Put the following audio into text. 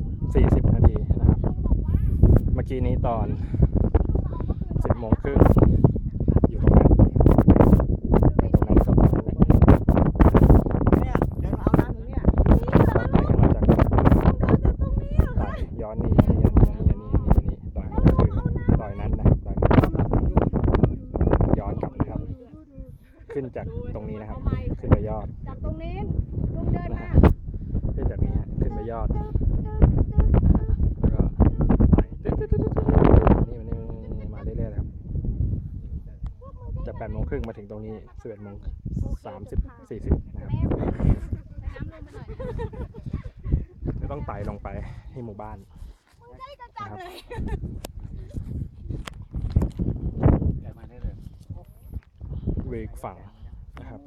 40 นาทีนะครับ เมื่อกี้นี้ตอน 10โมงครึ่งอยู่ตรงนั้นตรงนั้นกับตรงนั้นแหละเนี่ยเดินมาเอาน้ำถึงเนี่ยตอนนมาจากไหลย้อนนี่นี่นี่นี่นี่นี่นี่อยนก็คือดอยนั้นนะครับดอยนั้ย้อนกลับนะครับ ขึ้นจากตรงนี้นะครับ ขึ้นไปยอดจากตรงนี้ลุงเดินมาขึ้นจากนี้ฮะขึ้นไปยอดนะฮะแล้วก็ไปตึ๊ดตึ๊ดตึ๊ดตึ๊ดนี่มันนี่มาเรื่อยๆเลยครับ จาก8โมงครึ่งมาถึงตรงนี้11โมง30 40นะครับจะต้องไต่ลงไปให้หมู่บ้านนะครับเดินมาได้เลยเวกฝั่งนะครับ